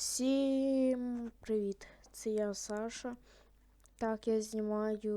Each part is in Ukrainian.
Всім привіт! Це я Саша. Так, я знімаю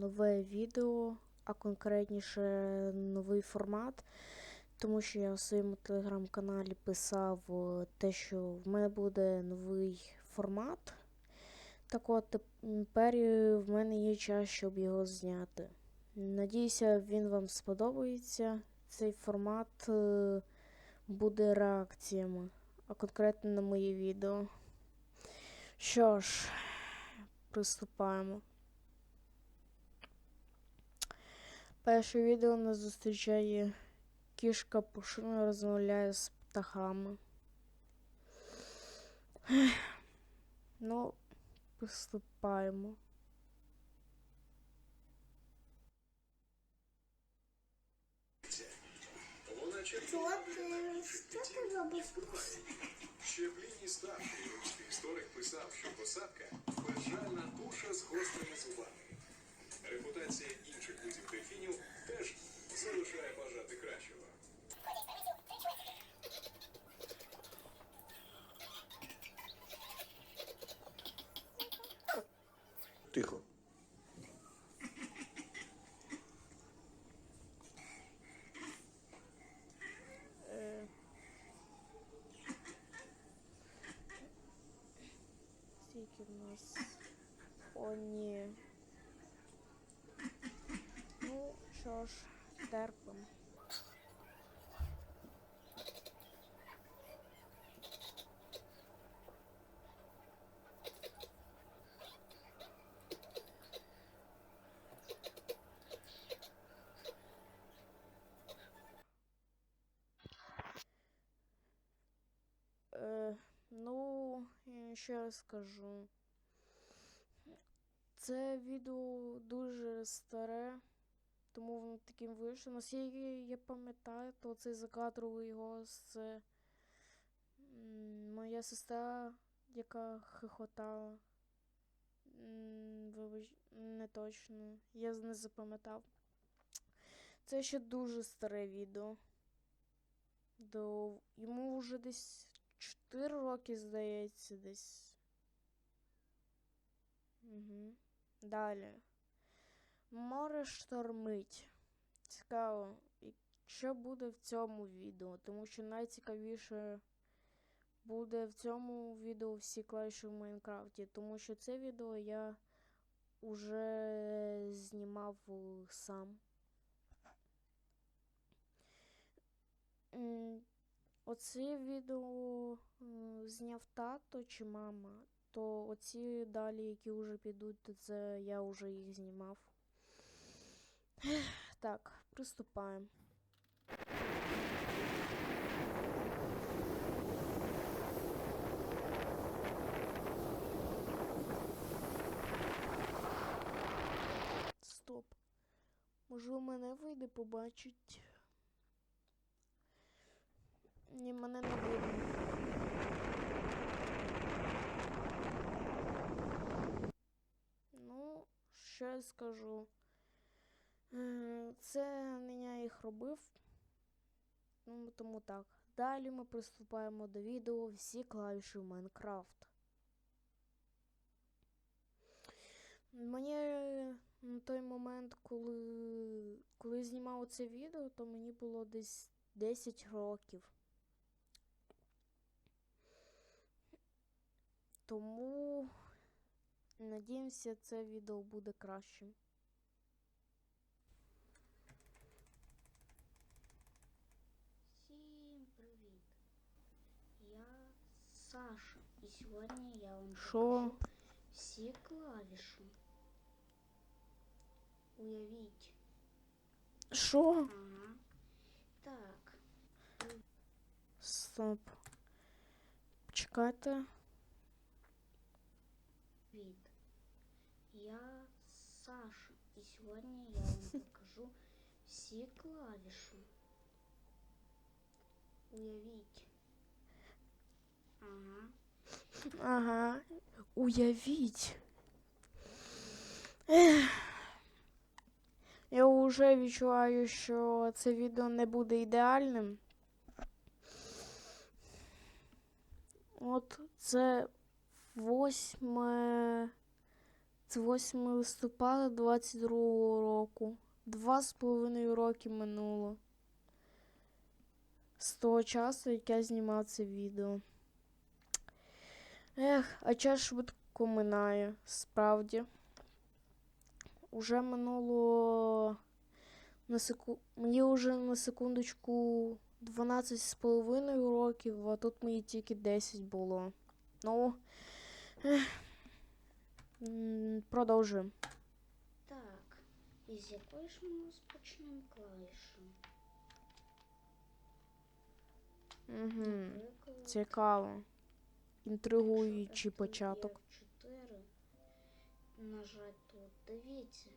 нове відео, а конкретніше новий формат, тому що я у своєму телеграм-каналі писав е, те, що в мене буде новий формат. Так от тепер е, в мене є час, щоб його зняти. Надіюся, він вам сподобається. Цей формат е, буде реакціями а конкретно на мої відео. Що ж, приступаємо. Перше відео нас зустрічає кішка пушина розмовляє з птахами. Ну, приступаємо. Чергова ти, що ти робиш? Історик писав, що посадка безжальна туша з гострими зубами. Репутація інших видів дельфінів теж залишає бажати кращого. Тихо. Е, Скільки в нас? О, ні. Ну, що ж, терпимо. Е, ну, я ще раз скажу. Це відео дуже старе, тому воно таким вийшло. Наскільки я пам'ятаю, то цей закадровий голос це моя сестра, яка хихотала. Вибач, не точно. Я не запам'ятав. Це ще дуже старе відео. До... Йому вже десь 4 роки, здається, десь. Угу. Далі. Море штормить. Цікаво, що буде в цьому відео, тому що найцікавіше буде в цьому відео всі клавіші в Майнкрафті, тому що це відео я уже знімав сам. Оце відео зняв тато чи мама, то оці далі, які вже підуть, це я вже їх знімав. Так, приступаємо. Стоп. Можливо, мене вийде побачить. Ні, мене не видно. Ну, я скажу. Це не я їх робив. Ну, тому так. Далі ми приступаємо до відео всі клавіші в Майнкрафт. Мені на той момент, коли, коли знімав це відео, то мені було десь 10 років. Тому надіємося, це відео буде кращим. Всім привіт. Я Саша. І сьогодні я вам Що? покажу всі клавіші. Уявіть. Що? Ага. Так. Стоп. Чекайте. Привіт. Я Саша. І сьогодні я вам покажу всі клавіші. Уявіть. Ага. Ага. Уявіть. Ех. Я вже відчуваю, що це відео не буде ідеальним. От Це 8. Це 8 листопада 22 року. Два з половиною роки минуло. З того часу, як я знімав це відео. Ех, а час швидко минає, справді. Уже минуло на секу... Мені вже на секундочку 12 з половиною років, а тут мені тільки 10 було. Ну. ех. Продовжуємо. Так, із якої ж ми розпочнемо клавіші? Угу. Цікаво. Інтригуючий FTF початок. 4 нажать тут, дивіться.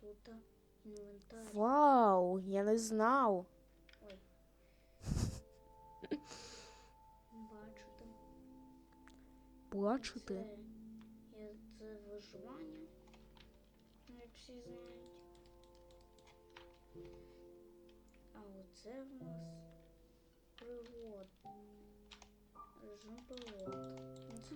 Тут інвентар. Вау, я не знав. Ой. Бачите? Бачите? Це, це виживання, як всі знають. А оце в нас пригод. Режим пригод. Ну, Це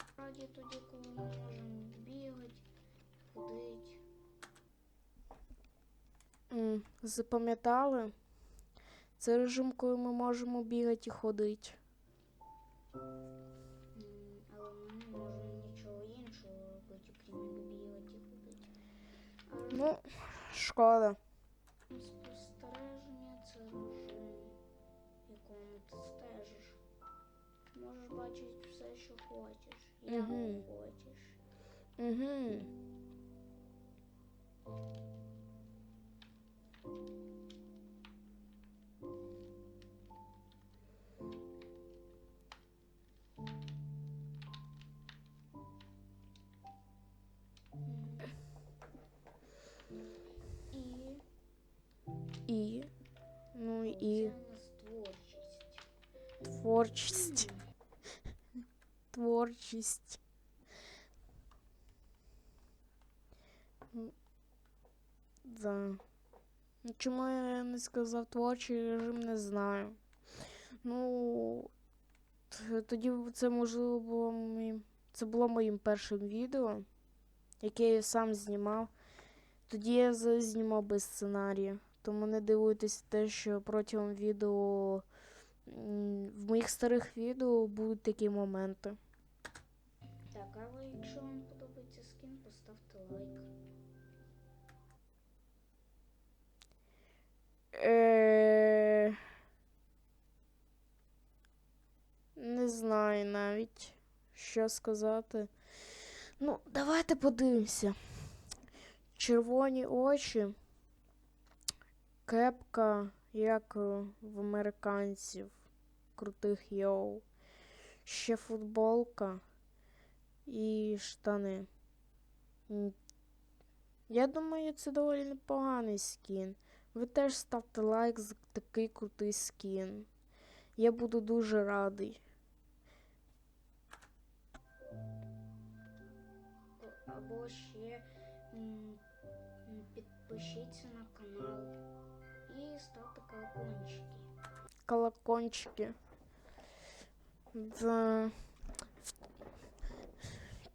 насправді тоді, коли ми можемо бігати, ходити. Запам'ятали? Це режим, коли ми можемо бігати і ходити. Але ми не можемо нічого іншого робити, окрім як бігати і ходити. А Ну, шкода. Спостереження це Можеш бачити все, що хочеш, як Мгм. хочеш. Угу. І І. Ну і це у нас творчість. творчість. Творчість. Да. Ну, Чому я не сказав творчий режим, не знаю. Ну, тоді це можливо було моїм. Це було моїм першим відео, яке я сам знімав. Тоді я знімав без сценарію. Тому не дивуйтесь те, що протягом відео в моїх старих відео будуть такі моменти. Але якщо вам подобається скін, поставте лайк. Е... Не знаю навіть, що сказати. Ну, давайте подивимося. Червоні очі, кепка, як в американців, крутих йоу. Ще футболка і штани. Я думаю, це доволі непоганий скін. Ви теж ставте лайк за такий крутий скін. Я буду дуже радий. Або ще підпишіться на канал і ставте колокольчики. Колокончики. Да.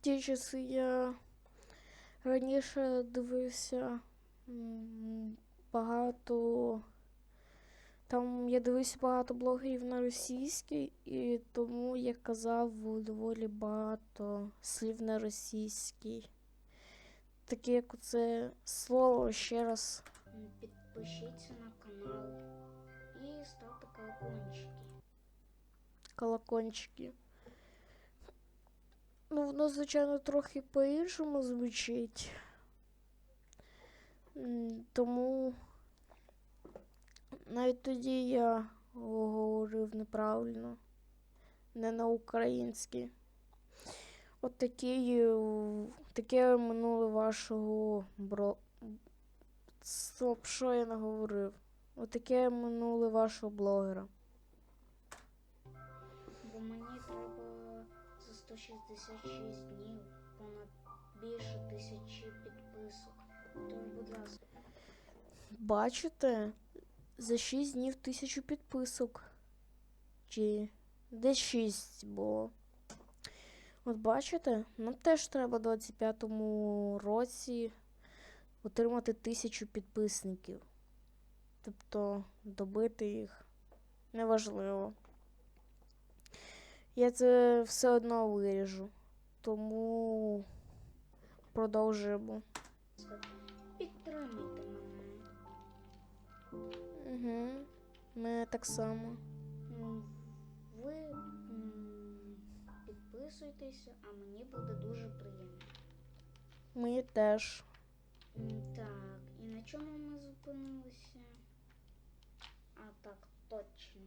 Ті часи я раніше дивився багато. Там я дивився багато блогерів на російській, і тому я казав доволі багато слів на російській. Таке як оце слово ще раз. Підпишіться на канал і ставте колокольчики. колокольчики. Ну, воно, звичайно, трохи по-іншому звучить. Тому навіть тоді я говорив неправильно, не на українській. От такі, таке минуле вашого бро. Стоп, що я наговорив? От таке минуле вашого блогера. Бо мені треба 166 днів понад більше тисячі підписок. Тож, будь ласка, Бачите? За 6 днів тисячу підписок. Чи Десь 6 було. От бачите, нам теж треба в 25-му році отримати тисячу підписників. Тобто добити їх неважливо. Я це все одно виріжу. Тому продовжуємо. Підтримуйте мене. Угу. Ми так само. Ви підписуйтеся, а мені буде дуже приємно. Ми теж. Так, і на чому ми зупинилися? А, так, точно.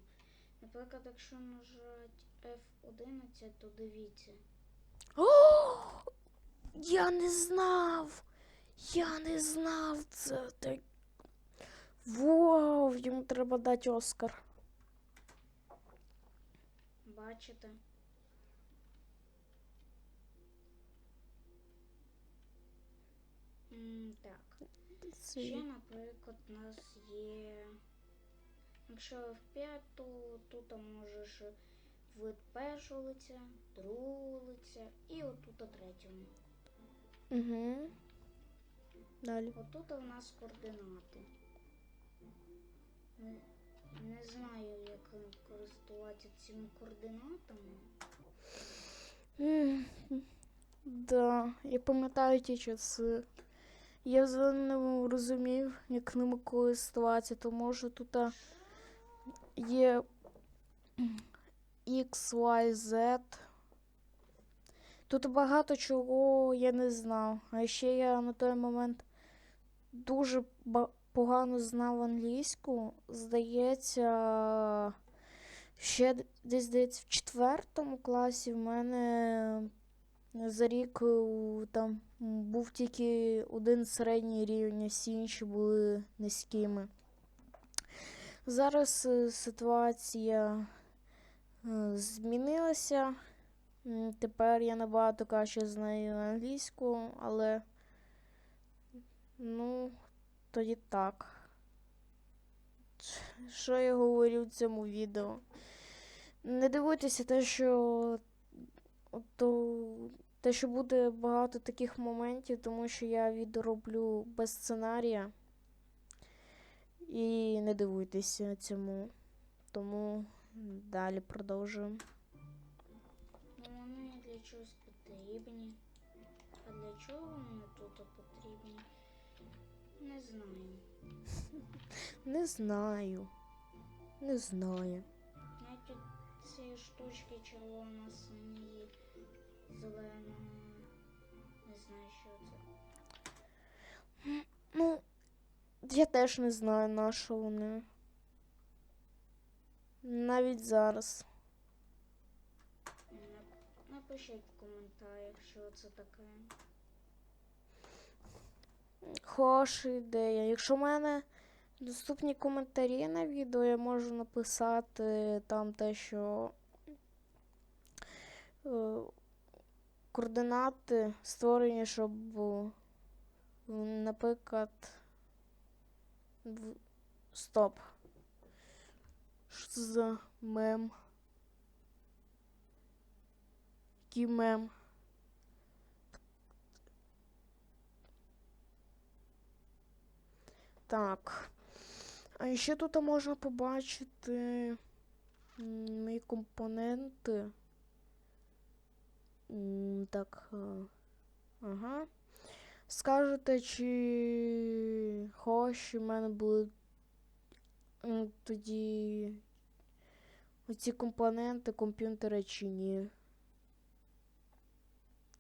Наприклад, якщо нажать F11, то дивіться. О! Я не знав. Я не знав це. Так... Вау, йому треба дати Оскар. Бачите? М, Так. Це... Ще, наприклад, у нас є. Якщо F5, то тут можеш вид першого лиця, другого лиця і отут третього. Угу. Далі. Отут у нас координати. Не, не знаю, як користуватися цими координатами. М, Да, я пам'ятаю ті часи. Я взагалі не розумів, як ними користуватися, то може тут є X, Y, Z. Тут багато чого я не знав. А ще я на той момент дуже погано знав англійську. Здається, ще десь здається, в четвертому класі в мене за рік там був тільки один середній рівень, всі інші були низькими. Зараз е, ситуація е, змінилася. Тепер я набагато краще знаю англійську, але ну, тоді так. Що я говорю в цьому відео? Не дивуйтеся те, що то, те, що буде багато таких моментів, тому що я відео роблю без сценарія. І не дивуйтеся цьому. Тому далі продовжуємо. Ну, вони для чогось потрібні. А для чого вони тут потрібні? Не знаю. Не знаю. Не знаю. Навіть ці штучки червона, сині, зелена. Не знаю, що це. Ну, я теж не знаю, на що вони. Навіть зараз. Напишіть в коментарях, що це таке. Хороша ідея. Якщо в мене доступні коментарі на відео, я можу написати там те, що е, координати створені, щоб, наприклад, стоп. Що за мем? Який мем? Так. А ще тут можна побачити мої компоненти. Так. е, Ага. Скажете, чи хороші в мене були тоді оці компоненти комп'ютера чи ні?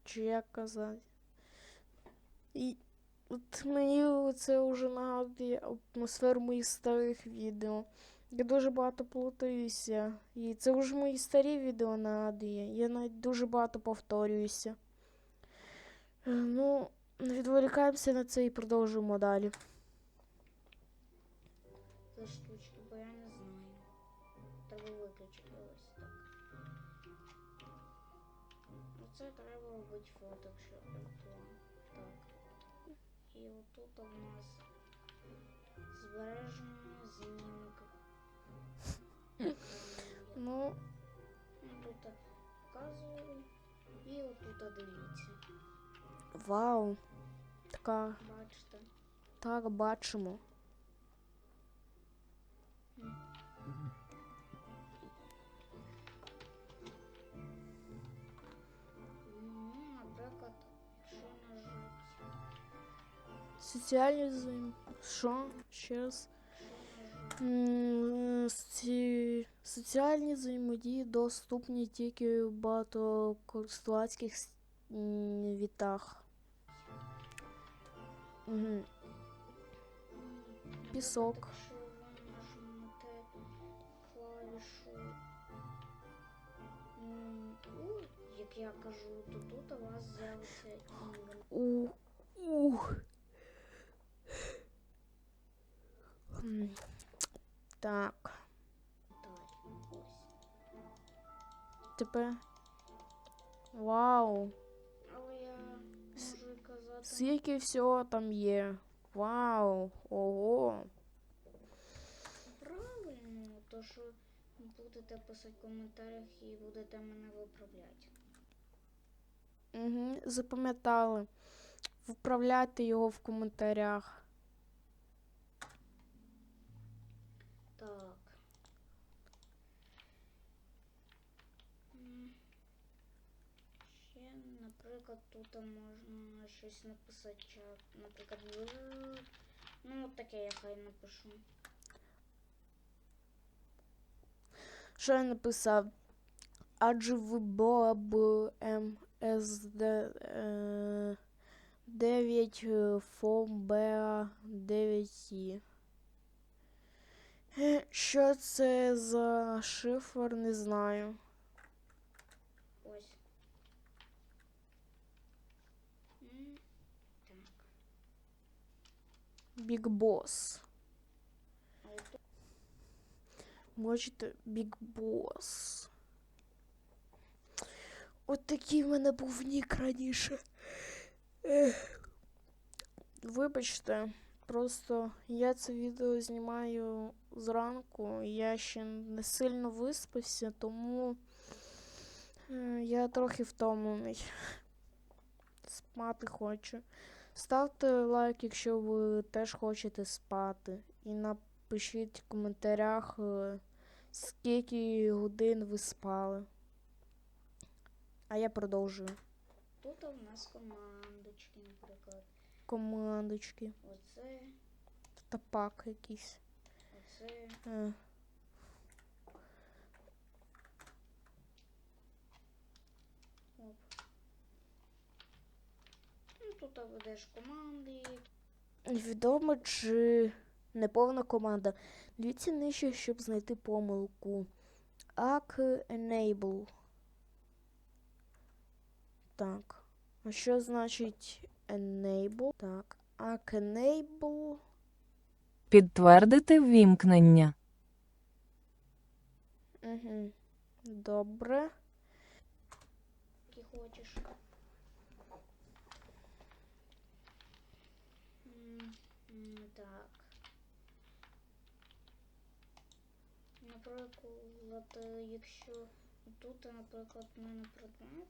Чи як казати? І От мені це вже нагадує атмосферу моїх старих відео. Я дуже багато плутаюся. І це вже мої старі відео нагадує. Я навіть дуже багато повторююся. Е, Ну, відволікаємося на це і продовжуємо далі. Отут у нас збереження знімок. Ну, тут показую. І отут дивіться. Вау. Така, Бачите? так бачимо. Соціальні взаєм... Що? Ще раз. Соці- Соціальні взаємодії доступні тільки в багатокористувацьких вітах. Угу. Пісок. Як я кажу, то тут у вас з'явиться. Ух. М, Так. Тепер. Вау. Але я можу казати. Скільки всього там є. Вау. Ого. Правильно, то що будете писати в коментарях і будете мене виправляти. Угу. Запам'ятали. Вправляйте його в коментарях. Так. М. Ще, наприклад, тут можна щось написати. чат. Наприклад, ну от таке я хай напишу. Що я написав? Адже в БОБ МСД е, 9 ФОМ БА 9 І. Е, Що це за шифр, не знаю. Ось. М, Так. Біг Бос. Бачите, Біг Бос. От такий в мене був нік раніше. Вибачте, просто я це відео знімаю зранку. Я ще не сильно виспався, тому е, я трохи втомлений. Спати хочу. Ставте лайк, якщо ви теж хочете спати. І напишіть в коментарях, е, скільки годин ви спали. А я продовжую. Тут у нас командочки, наприклад. Командочки. Оце, Та пак якийсь. оце. Е. Оп. Ну, тут ведеш команди. Відомо чи неповна команда. Дивіться нижче, щоб знайти помилку. Ак enable. Так. А що значить enable? Так. Ак enable. Підтвердити ввімкнення. Угу. Добре. які хочеш. М, м, Так. Наприклад, якщо тут, наприклад, в мене предмет,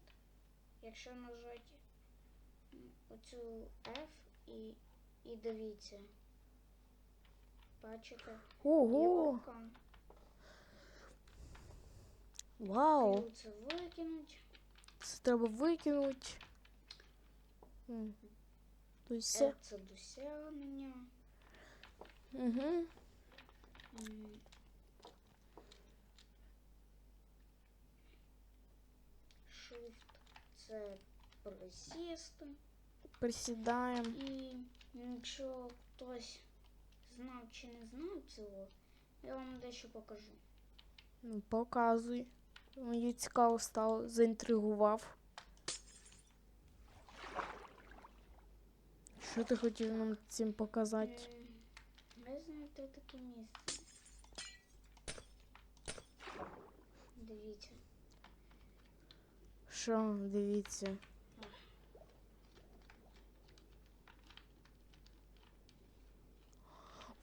якщо нажати оцю F і, і дивіться. Бачите? Ого! Вау! Це викинуть. Це треба викинути. М. То есть Е все. це досягнення. Угу. Shift це присісти. Присідаємо. І якщо хтось знав чи не знав цього, я вам дещо покажу. Ну, Показуй. Мені цікаво стало, заінтригував. Що ти хотів нам цим показати? М, Ви знаєте таке місце. Дивіться. Що, дивіться.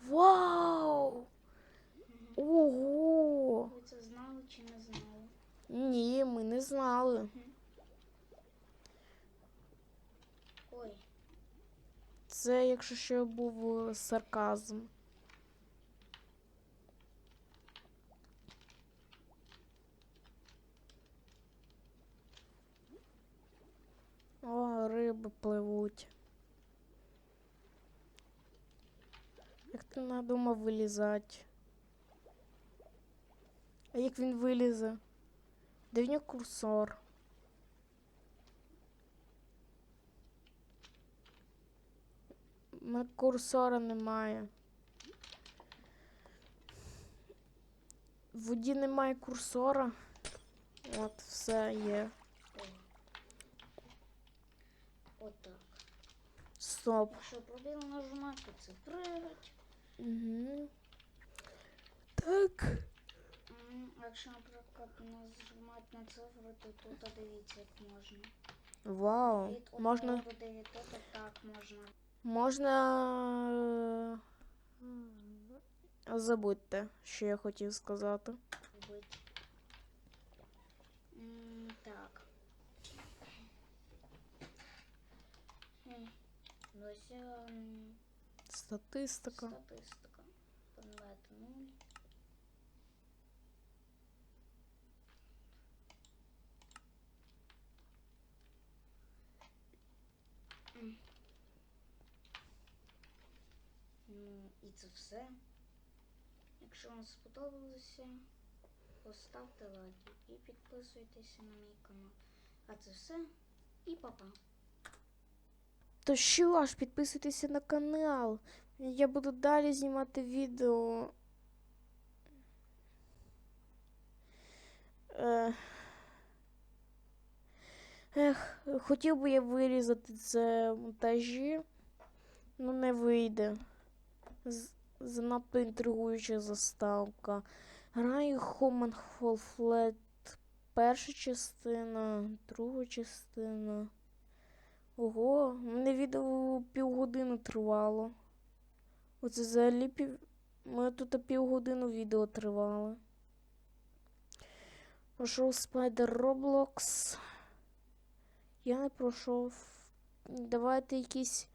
Вау! Ого! Ви це знали чи не знали? Ні, ми не знали. Ой, Це, якщо що, був е, сарказм. О, риби пливуть. Як ти надумав вилізати? А як він вилізе? Де в нього курсор? У мене курсора немає. В воді немає курсора. От, все є. Отак. Стоп. Якщо пробіл нажимати, це пригать. Угу. Так. Якщо, наприклад, нажимати на цифри, то тут дивіться, як можна. Вау. Від Можна. 1 до 9 то так можна. Можна. е, Забудьте, що я хотів сказати. Так. Ось ем, Статистика. статистика. 0. М. Ну, і це все. Якщо вам сподобалося, поставте лайки і підписуйтеся на мій канал. А це все. І па-па. То що ж, підписуйтеся на канал. Я буду далі знімати відео. Ех. Ех, хотів би я вирізати це монтажі, ну не вийде. Занадто інтригуюча заставка. Граю Human Fall Flat. Перша частина, друга частина. Ого, мене відео півгодини тривало. Оце взагалі пів. Мене тут півгодини відео тривало. Пройшов Spider Roblox. Я не пройшов. Давайте якісь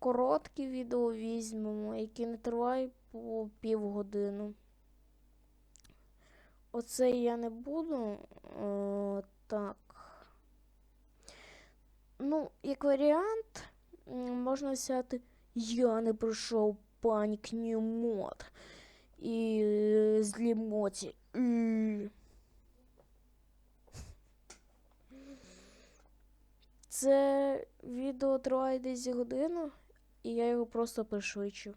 короткі відео візьмемо, які не тривають по півгодини. Оце я не буду. О, так. Ну, як варіант, можна взяти Я не пройшов New Mod і е, злі моці. Це відео триває десь годину, і я його просто пришвидшив.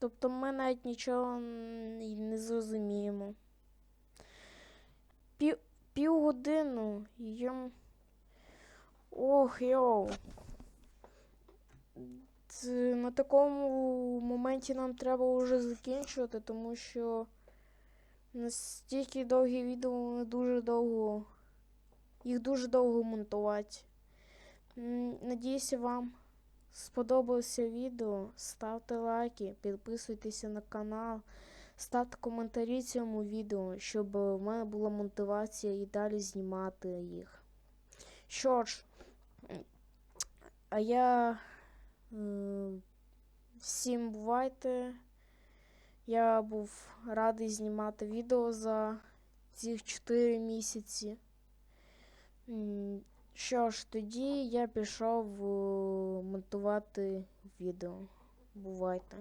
Тобто ми навіть нічого не зрозуміємо. Пів, півгодину. Йом. Ох, йоу. На такому моменті нам треба вже закінчувати, тому що настільки довгі відео вони дуже довго. Їх дуже довго монтувати. Надіюся, вам сподобалося відео. Ставте лайки, підписуйтеся на канал, ставте коментарі цьому відео, щоб в мене була мотивація і далі знімати їх. Що ж, а я е, всім бувайте. Я був радий знімати відео за цих 4 місяці. Що ж, тоді я пішов е, монтувати відео. Бувайте.